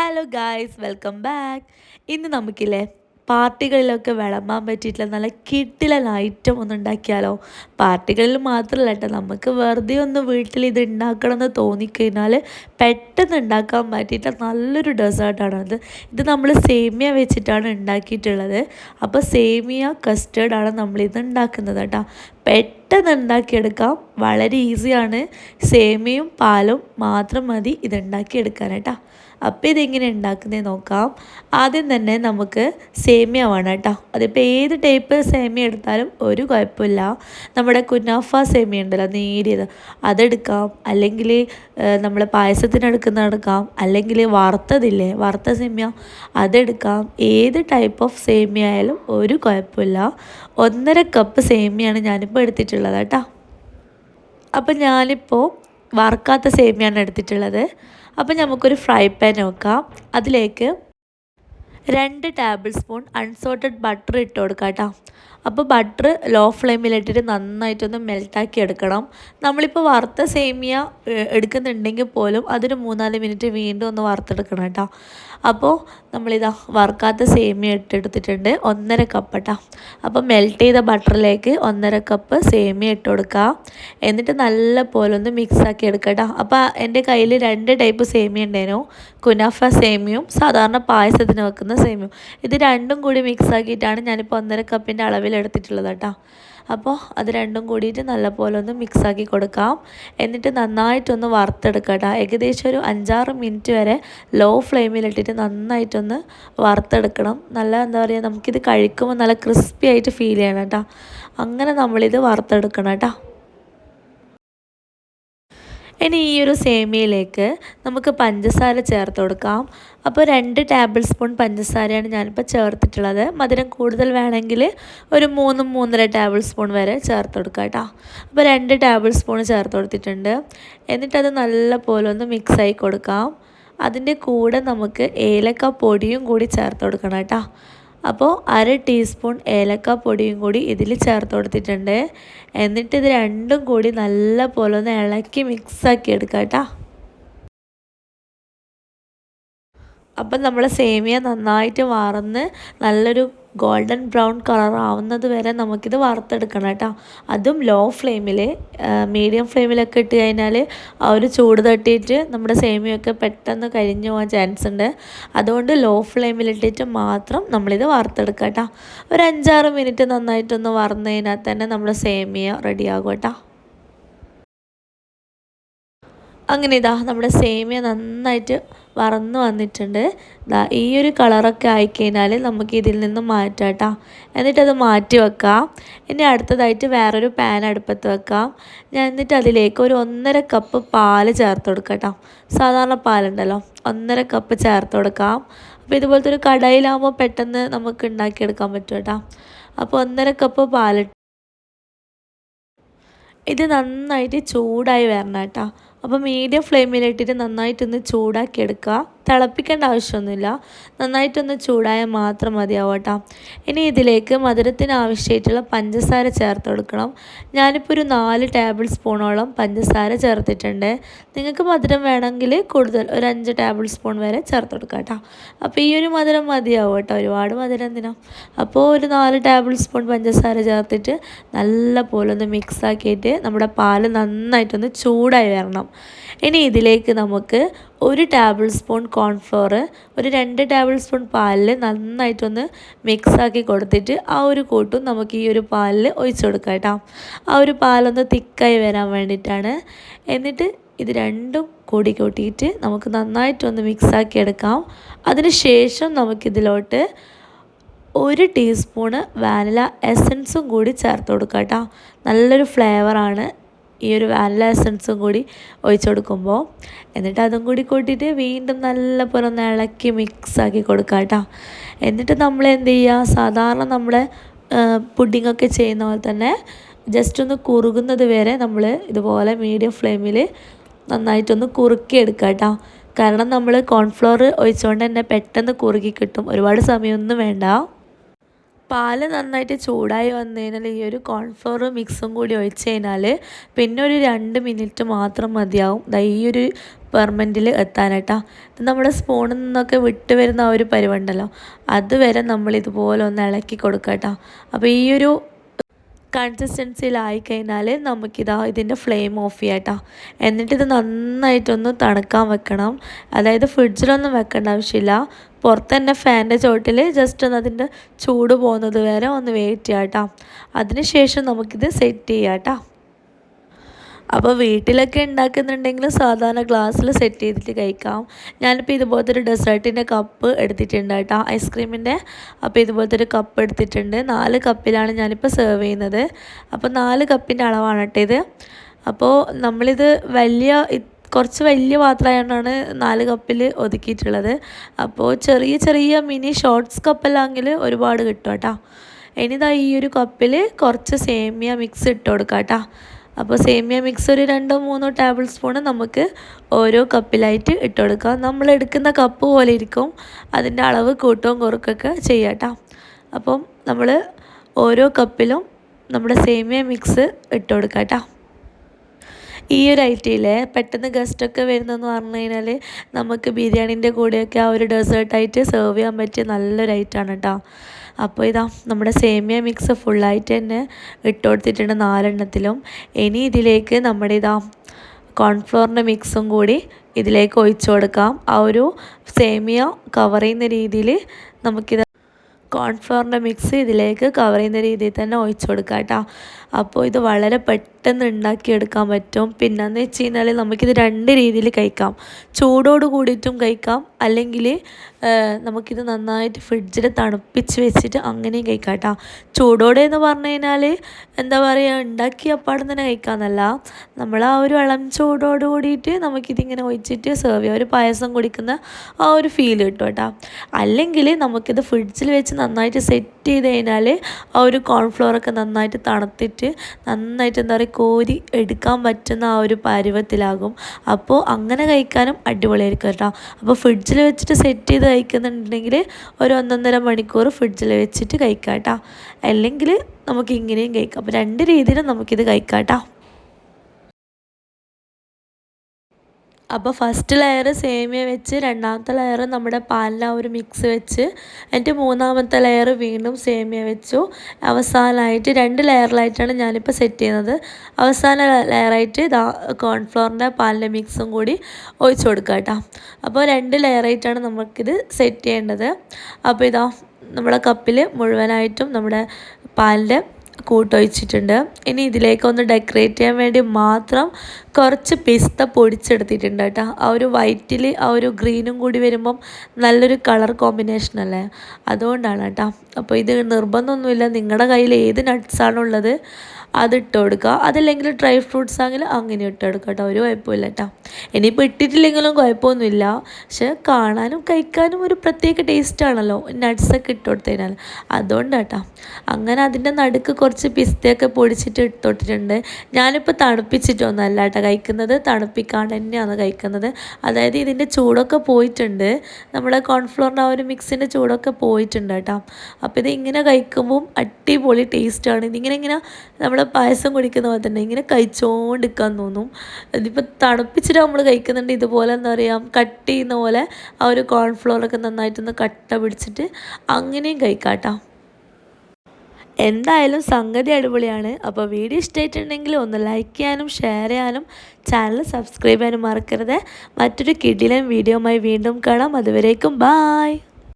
Hello guys welcome back ഇന്ന് നമുക്കില്ലേ പാർട്ടികളിലൊക്കെ വിളമ്പാൻ പറ്റിയിട്ടുള്ള നല്ല കിട്ടിലൻ ഐറ്റം ഒന്ന് ഉണ്ടാക്കിയാലോ? പാർട്ടികളിൽ മാത്രമല്ല കേട്ടോ നമുക്ക് വെറുതെ ഒന്ന് വീട്ടിൽ ഇത് ഉണ്ടാക്കണം എന്ന് തോന്നിക്കഴിഞ്ഞാൽ പെട്ടെന്ന് ഉണ്ടാക്കാൻ പറ്റിയിട്ട് നല്ലൊരു ഡെസേർട്ടാണത് ഇത് നമ്മൾ സേമിയ വെച്ചിട്ടാണ് ഉണ്ടാക്കിയിട്ടുള്ളത് അപ്പോൾ സേമിയ കസ്റ്റേർഡാണ് നമ്മളിത് ഉണ്ടാക്കുന്നത് കേട്ടോ പെട്ടെന്ന് ഉണ്ടാക്കിയെടുക്കാം വളരെ ഈസിയാണ് സേമിയയും പാലും മാത്രം മതി ഇത് ഉണ്ടാക്കിയെടുക്കാൻ കേട്ടോ അപ്പോൾ ഇതെങ്ങനെ ഉണ്ടാക്കുന്നത് നോക്കാം. ആദ്യം തന്നെ നമുക്ക് സേമിയ വേണം കേട്ടോ. അതിപ്പോൾ ഏത് ടൈപ്പ് സേമിയ എടുത്താലും ഒരു കുഴപ്പമില്ല. നമ്മുടെ കുനാഫ സേമിയ ഉണ്ടല്ലോ നേരിയത്. അതെടുക്കാം. അല്ലെങ്കിൽ നമ്മൾ പായസത്തിന് എടുക്കാം. അല്ലെങ്കിൽ വറുത്തതില്ലേ വറുത്ത സേമിയ അതെടുക്കാം. ഏത് ടൈപ്പ് ഓഫ് സേമിയ ആയാലും ഒരു കുഴപ്പമില്ല. ഒന്നര കപ്പ് സേമിയാണ് ഞാനിപ്പോൾ എടുത്തിട്ടുള്ളത് കേട്ടോ. അപ്പം ഞാനിപ്പോൾ വറുക്കാത്ത സേമിയാണ് എടുത്തിട്ടുള്ളത്. അപ്പോൾ നമുക്കൊരു ഫ്രൈ പാൻ നോക്കാം. അതിലേക്ക് രണ്ട് ടേബിൾ സ്പൂൺ അൺസോൾട്ടഡ് ബട്ടർ ഇട്ട് കൊടുക്കാം കേട്ടോ അപ്പോൾ ബട്ടർ ലോ ഫ്ലെയിമിലിട്ടിട്ട് നന്നായിട്ടൊന്ന് മെൽട്ടാക്കി എടുക്കണം. നമ്മളിപ്പോൾ വറുത്ത സേമിയ എടുക്കുന്നുണ്ടെങ്കിൽ പോലും അതൊരു മൂന്നാൽ മിനിറ്റ് വീണ്ടും ഒന്ന് വറുത്തെടുക്കണം കേട്ടോ അപ്പോൾ നമ്മളിതാ വറുക്കാത്ത സേമിയ ഇട്ടെടുത്തിട്ടുണ്ട്. ഒന്നര കപ്പ് കേട്ടോ അപ്പോൾ മെൽറ്റ് ചെയ്ത ബട്ടറിലേക്ക് ഒന്നര കപ്പ് സേമിയ ഇട്ട് കൊടുക്കുക എന്നിട്ട് നല്ല പോലെ ഒന്ന് മിക്സാക്കി എടുക്കുക അപ്പോൾ എന്റെ കയ്യിൽ രണ്ട് ടൈപ്പ് സേമിയ ഉണ്ടായിരുന്നു കുനാഫ സേമിയും സാധാരണ പായസത്തിന് വെക്കുന്ന സേമിയും ഇത് രണ്ടും കൂടി മിക്സാക്കിയിട്ടാണ് ഞാനിപ്പോൾ ഒന്നര കപ്പിന്റെ അളവിൽ എടുത്തിട്ടുള്ളത് കേട്ടോ അപ്പോൾ അത് രണ്ടും കൂടിയിട്ട് നല്ലപോലെ ഒന്ന് മിക്സാക്കി കൊടുക്കാം. എന്നിട്ട് നന്നായിട്ടൊന്ന് വറുത്തെടുക്കുക കേട്ടോ ഏകദേശം ഒരു അഞ്ചാറ് മിനിറ്റ് വരെ ലോ ഫ്ലെയിമിലിട്ടിട്ട് നന്നായിട്ടൊന്ന് വറുത്തെടുക്കണം. നല്ല എന്താ പറയുക നമുക്കിത് കഴിക്കുമ്പോൾ നല്ല ക്രിസ്പി ആയിട്ട് ഫീൽ ചെയ്യണം കേട്ടോ അങ്ങനെ നമ്മളിത് വറുത്തെടുക്കണം കേട്ടോ ഇനി ഈ ഒരു സേമിയയിലേക്ക് നമുക്ക് പഞ്ചസാര ചേർത്ത് കൊടുക്കാം. അപ്പോൾ രണ്ട് ടേബിൾ സ്പൂൺ പഞ്ചസാരയാണ് ഞാനിപ്പോൾ ചേർത്തിട്ടുള്ളത്. മധുരം കൂടുതൽ വേണമെങ്കിൽ ഒരു മൂന്നും മൂന്നര ടേബിൾ സ്പൂൺ വരെ ചേർത്ത് കൊടുക്കാം കേട്ടോ. അപ്പോൾ രണ്ട് ടേബിൾ സ്പൂൺ ചേർത്ത് കൊടുത്തിട്ടുണ്ട്. എന്നിട്ടത് നല്ല പോലെ ഒന്ന് മിക്സായി കൊടുക്കാം. അതിന്റെ കൂടെ നമുക്ക് ഏലക്ക പൊടിയും കൂടി ചേർത്ത് കൊടുക്കണം കേട്ടോ. അപ്പോൾ അര ടീസ്പൂൺ ഏലക്ക പൊടിയും കൂടി ഇതിൽ ചേർത്ത് കൊടുത്തിട്ടുണ്ട് എന്നിട്ട് ഇത് രണ്ടും കൂടി നല്ല പോലെ ഒന്ന് ഇളക്കി മിക്സാക്കി എടുക്കാം കേട്ടോ. അപ്പം നമ്മൾ സേമിയ നന്നായിട്ട് വറന്ന് നല്ലൊരു ഗോൾഡൻ ബ്രൗൺ കളർ ആവുന്നത് വരെ നമുക്കിത് വറുത്തെടുക്കണം കേട്ടോ. അതും ലോ ഫ്ലെയിമിൽ മീഡിയം ഫ്ലെയിമിലൊക്കെ ഇട്ട് കഴിഞ്ഞാൽ ആ ഒരു ചൂട് തട്ടിയിട്ട് നമ്മുടെ സേമിയൊക്കെ പെട്ടെന്ന് കരിഞ്ഞു പോകാൻ ചാൻസ് ഉണ്ട്. അതുകൊണ്ട് ലോ ഫ്ലെയിമിലിട്ടിട്ട് മാത്രം നമ്മളിത് വറുത്തെടുക്കാം കേട്ടോ. ഒരു അഞ്ചാറ് മിനിറ്റ് നന്നായിട്ടൊന്ന് വറന്നു കഴിഞ്ഞാൽ തന്നെ നമ്മുടെ സേമിയ റെഡിയാകും കേട്ടോ. അങ്ങനെ ഇതാ നമ്മുടെ സേമിയ നന്നായിട്ട് വറന്ന് വന്നിട്ടുണ്ട്. ഇതാ ഈ ഒരു കളറൊക്കെ ആയിക്കഴിഞ്ഞാൽ നമുക്ക് ഇതിൽ നിന്ന് മാറ്റാം കേട്ടോ. എന്നിട്ടത് മാറ്റി വെക്കാം. ഇനി അടുത്തതായിട്ട് വേറൊരു പാൻ അടുപ്പത്ത് വെക്കാം. ഞാൻ എന്നിട്ട് അതിലേക്ക് ഒരു ഒന്നര കപ്പ് പാൽ ചേർത്ത് കൊടുക്കാം സാധാരണ പാലുണ്ടല്ലോ. ഒന്നര കപ്പ് ചേർത്ത് കൊടുക്കാം. അപ്പോൾ ഇതുപോലത്തെ ഒരു കടയിലാകുമ്പോൾ പെട്ടെന്ന് നമുക്ക് ഉണ്ടാക്കിയെടുക്കാൻ പറ്റും കേട്ടോ. അപ്പോൾ ഒന്നര കപ്പ് പാലിട്ട് ഇത് നന്നായിട്ട് ചൂടായി വരണം കേട്ടോ. അപ്പോൾ മീഡിയം ഫ്ലെയിമിലിട്ടിട്ട് നന്നായിട്ടൊന്ന് ചൂടാക്കി എടുക്കുക തിളപ്പിക്കേണ്ട ആവശ്യമൊന്നുമില്ല. നന്നായിട്ടൊന്ന് ചൂടായാൽ മാത്രം മതിയാവും കേട്ടോ. ഇനി ഇതിലേക്ക് മധുരത്തിന് ആവശ്യമായിട്ടുള്ള പഞ്ചസാര ചേർത്ത് കൊടുക്കണം. ഞാനിപ്പോൾ ഒരു നാല് ടേബിൾ സ്പൂണോളം പഞ്ചസാര ചേർത്തിട്ടുണ്ട്. നിങ്ങൾക്ക് മധുരം വേണമെങ്കിൽ കൂടുതൽ ഒരു അഞ്ച് ടേബിൾ സ്പൂൺ വരെ ചേർത്ത് കൊടുക്കാം കേട്ടോ. അപ്പോൾ ഈ ഒരു മധുരം മതിയാവും കേട്ടോ. ഒരുപാട് മധുരം എന്തിനാ? അപ്പോൾ ഒരു നാല് ടേബിൾ സ്പൂൺ പഞ്ചസാര ചേർത്തിട്ട് നല്ല പോലെ ഒന്ന് മിക്സ് ആക്കിയിട്ട് നമ്മുടെ പാൽ നന്നായിട്ടൊന്ന് ചൂടായി വരണം. ഇനി ഇതിലേക്ക് നമുക്ക് ഒരു ടേബിൾ സ്പൂൺ കോൺഫ്ലോർ ഒരു രണ്ട് ടേബിൾ സ്പൂൺ പാലിൽ നന്നായിട്ടൊന്ന് മിക്സാക്കി കൊടുത്തിട്ട് ആ ഒരു കൂട്ടും നമുക്ക് ഈ ഒരു പാലിൽ ഒഴിച്ചു കൊടുക്കാം കേട്ടോ. ആ ഒരു പാലൊന്ന് തിക്കായി വരാൻ വേണ്ടിയിട്ടാണ്. എന്നിട്ട് ഇത് രണ്ടും കൂടി കൂട്ടിയിട്ട് നമുക്ക് നന്നായിട്ടൊന്ന് മിക്സാക്കി എടുക്കാം. അതിനുശേഷം നമുക്കിതിലോട്ട് ഒരു ടീസ്പൂണ് വാനില എസൻസും കൂടി ചേർത്ത് കൊടുക്കാം കേട്ടോ. നല്ലൊരു ഫ്ലേവറാണ് ഈ ഒരു വാനില എസൻസും കൂടി ഒഴിച്ചു കൊടുക്കുമ്പോൾ എന്നിട്ട് അതും കൂടി കൂട്ടിയിട്ട് വീണ്ടും നല്ല പോലെ ഒന്ന് ഇളക്കി മിക്സാക്കി കൊടുക്കുക കേട്ടോ എന്നിട്ട് നമ്മൾ എന്ത് ചെയ്യുക സാധാരണ നമ്മുടെ പുഡിങ്ങൊക്കെ ചെയ്യുന്ന പോലെ തന്നെ ജസ്റ്റ് ഒന്ന് കുറുകുന്നത് വരെ നമ്മൾ ഇതുപോലെ മീഡിയം ഫ്ലെയിമിൽ നന്നായിട്ടൊന്ന് കുറുക്കി എടുക്കുക കേട്ടോ കാരണം നമ്മൾ കോൺഫ്ലോർ ഒഴിച്ചുകൊണ്ട് തന്നെ പെട്ടെന്ന് കുറുകി കിട്ടും. ഒരുപാട് സമയമൊന്നും വേണ്ട. പാൽ നന്നായിട്ട് ചൂടായി വന്നു കഴിഞ്ഞാൽ ഈ ഒരു കോൺഫ്ലോർ മിക്സും കൂടി ഒഴിച്ച് കഴിഞ്ഞാൽ പിന്നെ ഒരു രണ്ട് മിനിറ്റ് മാത്രം മതിയാവും. ഈ ഒരു പെർമെന്റിൽ എത്താനായിട്ടാ. നമ്മുടെ സ്പൂണിൽ നിന്നൊക്കെ വിട്ട് വരുന്ന ആ ഒരു പരിവുണ്ടല്ലോ. അതുവരെ നമ്മൾ ഇതുപോലെ ഒന്ന് ഇളക്കി കൊടുക്കാം കേട്ടോ അപ്പോൾ ഈ ഒരു കൺസിസ്റ്റൻസിയിലായി കഴിഞ്ഞാൽ നമുക്കിതാ ഇതിന്റെ ഫ്ലെയിം ഓഫ് ചെയ്യാം കേട്ടോ എന്നിട്ടിത് നന്നായിട്ടൊന്ന് തണുക്കാൻ വെക്കണം. അതായത് ഫ്രിഡ്ജിലൊന്നും വെക്കേണ്ട ആവശ്യമില്ല. പുറത്ത് തന്നെ ഫാനിന്റെ ചോട്ടിൽ ജസ്റ്റ് ഒന്ന് അതിന്റെ ചൂട് പോകുന്നത് വരെ ഒന്ന് വെയിറ്റ് ചെയ്യാം കേട്ടോ അതിന് ശേഷം നമുക്കിത് സെറ്റ് ചെയ്യാം കേട്ടോ അപ്പോൾ വീട്ടിലൊക്കെ ഉണ്ടാക്കുന്നുണ്ടെങ്കിൽ സാധാരണ ഗ്ലാസ്സിൽ സെറ്റ് ചെയ്തിട്ട് കഴിക്കാം. ഞാനിപ്പോൾ ഇതുപോലത്തെ ഒരു ഡെസേർട്ടിന്റെ കപ്പ് എടുത്തിട്ടുണ്ട് കേട്ടോ ഐസ്ക്രീമിന്റെ അപ്പോൾ ഇതുപോലത്തെ ഒരു കപ്പ് എടുത്തിട്ടുണ്ട്. നാല് കപ്പിലാണ് ഞാനിപ്പോൾ സെർവ് ചെയ്യുന്നത്. അപ്പോൾ നാല് കപ്പിന്റെ അളവാണ് കേട്ടോ ഇത്. അപ്പോൾ നമ്മളിത് വലിയ കുറച്ച് വലിയ പാത്രമായതുകൊണ്ടാണ് നാല് കപ്പിൽ ഒതുക്കിയിട്ടുള്ളത്. അപ്പോൾ ചെറിയ ചെറിയ മിനി ഷോർട്ട്സ് കപ്പെല്ലാമെങ്കിൽ ഒരുപാട് കിട്ടും കേട്ടോ. ഇനിതാ ഈ ഒരു കപ്പിൽ കുറച്ച് സേമിയ മിക്സ് ഇട്ട് കൊടുക്കാം കേട്ടോ. അപ്പോൾ സേമിയ മിക്സ് ഒരു രണ്ടോ മൂന്നോ ടേബിൾ സ്പൂൺ നമുക്ക് ഓരോ കപ്പിലായിട്ട് ഇട്ട് കൊടുക്കാം. നമ്മൾ എടുക്കുന്ന കപ്പ് പോലെ ഇരിക്കും. അതിന്റെ അളവ് കൂട്ടവും കുറക്കൊക്കെ ചെയ്യാട്ടോ അപ്പം നമ്മൾ ഓരോ കപ്പിലും നമ്മുടെ സേമിയ മിക്സ് ഇട്ട് കൊടുക്കാം ഈ ഒരു ഐറ്റയിലെ പെട്ടെന്ന് ഗസ്റ്റൊക്കെ വരുന്നതെന്ന് പറഞ്ഞു കഴിഞ്ഞാൽ നമുക്ക് ബിരിയാണീന്റെ കൂടെയൊക്കെ ആ ഒരു ഡെസേർട്ടായിട്ട് സെർവ് ചെയ്യാൻ പറ്റിയ നല്ലൊരു ഐറ്റമാണ് കേട്ടോ. അപ്പോൾ ഇതാ നമ്മുടെ സേമിയ മിക്സ് ഫുള്ളായിട്ട് തന്നെ ഇട്ട് കൊടുത്തിട്ടുണ്ട് നാലെണ്ണത്തിലും. ഇനി ഇതിലേക്ക് നമ്മുടെ ഇതാ കോൺഫ്ലോറിന്റെ മിക്സും കൂടി ഇതിലേക്ക് ഒഴിച്ചു കൊടുക്കാം. ആ ഒരു സേമിയ കവർ ചെയ്യുന്ന രീതിയിൽ നമുക്കിത് കോൺഫ്ലോറിന്റെ മിക്സ് ഇതിലേക്ക് കവർ ചെയ്യുന്ന രീതിയിൽ തന്നെ ഒഴിച്ചു കൊടുക്കാം കേട്ടോ. അപ്പോൾ ഇത് വളരെ പെട്ടെന്ന് ഉണ്ടാക്കിയെടുക്കാൻ പറ്റും. പിന്നെന്ന് വെച്ച് കഴിഞ്ഞാൽ നമുക്കിത് രണ്ട് രീതിയിൽ കഴിക്കാം. ചൂടോട് കൂടിയിട്ടും കഴിക്കാം. അല്ലെങ്കിൽ നമുക്കിത് നന്നായിട്ട് ഫ്രിഡ്ജിൽ തണുപ്പിച്ച് വെച്ചിട്ട് അങ്ങനെയും കഴിക്കാം കേട്ടോ. ചൂടോടെ എന്ന് പറഞ്ഞു കഴിഞ്ഞാൽ എന്താ പറയുക ഉണ്ടാക്കി അപ്പാടും തന്നെ കഴിക്കാമെന്നല്ല നമ്മൾ ആ ഒരു ഇളം ചൂടോട് കൂടിയിട്ട് നമുക്കിതിങ്ങനെ ഒഴിച്ചിട്ട് സെർവ് ചെയ്യാം. ഒരു പായസം കുടിക്കുന്ന ആ ഒരു ഫീൽ കിട്ടും കേട്ടോ. അല്ലെങ്കിൽ നമുക്കിത് ഫ്രിഡ്ജിൽ വെച്ച് നന്നായിട്ട് സെറ്റ് ചെയ്ത് കഴിഞ്ഞാൽ ആ ഒരു കോൺഫ്ലോറൊക്കെ നന്നായിട്ട് തണുത്തിട്ട് നന്നായിട്ട് എന്താ പറയുക കോരി എടുക്കാൻ പറ്റുന്ന ആ ഒരു പരുവത്തിലാകും. അപ്പോൾ അങ്ങനെ കഴിക്കാനും അടിപൊളിയായിരിക്കും കേട്ടോ. അപ്പോൾ ഫ്രിഡ്ജിൽ വെച്ചിട്ട് സെറ്റ് ചെയ്ത് കഴിക്കുന്നുണ്ടെങ്കിൽ ഒരു ഒന്നൊന്നര മണിക്കൂർ ഫ്രിഡ്ജിൽ വെച്ചിട്ട് കഴിക്കാം കേട്ടോ അല്ലെങ്കിൽ നമുക്ക് ഇങ്ങനെയും കഴിക്കാം. അപ്പോൾ രണ്ട് രീതിയിലും നമുക്കിത് കഴിക്കാം കേട്ടോ അപ്പോൾ ഫസ്റ്റ് ലെയർ സേമിയ വെച്ച് രണ്ടാമത്തെ ലെയർ നമ്മുടെ പാലിൽ ആ ഒരു മിക്സ് വെച്ച് എന്നിട്ട് മൂന്നാമത്തെ ലെയർ വീണ്ടും സേമിയ വെച്ചു. അവസാനമായിട്ട് രണ്ട് ലെയറിലായിട്ടാണ് ഞാനിപ്പോൾ സെറ്റ് ചെയ്യുന്നത്. അവസാന ലെയറായിട്ട് ഇതാ കോൺഫ്ലോറിന്റെ പാലിന്റെ മിക്സും കൂടി ഒഴിച്ചു കൊടുക്കുക കേട്ടോ. അപ്പോൾ രണ്ട് ലെയറായിട്ടാണ് നമുക്കിത് സെറ്റ് ചെയ്യേണ്ടത്. അപ്പോൾ ഇതാ നമ്മുടെ കപ്പിൽ മുഴുവനായിട്ടും നമ്മുടെ പാലിന്റെ കൂട്ടൊഴിച്ചിട്ടുണ്ട്. ഇനി ഇതിലേക്ക് ഒന്ന് ഡെക്കറേറ്റ് ചെയ്യാൻ വേണ്ടി മാത്രം കുറച്ച് പിസ്ത പൊടിച്ചെടുത്തിട്ടുണ്ട് കേട്ടോ. ആ ഒരു വൈറ്റിൽ ആ ഒരു ഗ്രീനും കൂടി വരുമ്പം നല്ലൊരു കളർ കോമ്പിനേഷൻ അല്ലേ? അതുകൊണ്ടാണ് കേട്ടോ. അപ്പോൾ ഇത് നിർബന്ധമൊന്നുമില്ല. നിങ്ങളുടെ കയ്യിൽ ഏത് നട്ട്സാണുള്ളത് അത് ഇട്ട് കൊടുക്കുക അതല്ലെങ്കിൽ ഡ്രൈ ഫ്രൂട്ട്സ് ആണെങ്കിൽ അങ്ങനെ ഇട്ട് കൊടുക്കുക കേട്ടോ ഒരു കുഴപ്പമില്ല കേട്ടോ ഇനിയിപ്പോൾ ഇട്ടിട്ടില്ലെങ്കിലും കുഴപ്പമൊന്നുമില്ല. പക്ഷെ കാണാനും കഴിക്കാനും ഒരു പ്രത്യേക ടേസ്റ്റ് ആണല്ലോ. നട്ട്സൊക്കെ ഇട്ട് കൊടുത്തതിനാൽ. അതുകൊണ്ട് കേട്ടോ അങ്ങനെ അതിന്റെ നടുക്ക് കുറച്ച് പിസ്തയൊക്കെ പൊടിച്ചിട്ട് ഇട്ടോട്ടിട്ടുണ്ട് ഞാനിപ്പോൾ തണുപ്പിച്ചിട്ടൊന്നല്ല കേട്ടോ കഴിക്കുന്നത് തണുപ്പിക്കാണ്ട് തന്നെയാണ് കഴിക്കുന്നത്. അതായത് ഇതിന്റെ ചൂടൊക്കെ പോയിട്ടുണ്ട്. നമ്മുടെ കോൺഫ്ലോറിന്റെ ആ ഒരു മിക്സിന്റെ ചൂടൊക്കെ പോയിട്ടുണ്ട് കേട്ടോ അപ്പോൾ ഇത് ഇങ്ങനെ കഴിക്കുമ്പോൾ അടിപൊളി ടേസ്റ്റാണ് ഇതിങ്ങനെ ഇങ്ങനെ നമ്മൾ പായസം കുടിക്കുന്ന പോലെ തന്നെ ഇങ്ങനെ കഴിച്ചുകൊണ്ടിരിക്കാൻ തോന്നും. ഇതിപ്പോൾ തണുപ്പിച്ചിട്ട് നമ്മൾ കഴിക്കുന്നുണ്ട്. ഇതുപോലെ എന്താ പറയുക കട്ട് ചെയ്യുന്ന പോലെ ആ ഒരു കോൺഫ്ലോറൊക്കെ നന്നായിട്ടൊന്ന് കട്ട പിടിച്ചിട്ട് അങ്ങനെയും കഴിക്കാം എന്തായാലും സംഗതി അടിപൊളിയാണ്. അപ്പോൾ വീഡിയോ ഇഷ്ടമായിട്ടുണ്ടെങ്കിൽ ഒന്ന് ലൈക്ക് ചെയ്യാനും ഷെയർ ചെയ്യാനും ചാനൽ സബ്സ്ക്രൈബ് ചെയ്യാനും മറക്കരുത്. മറ്റൊരു കിടിലൻ വീഡിയോയുമായി വീണ്ടും കാണാം. അതുവരേക്കും ബായ്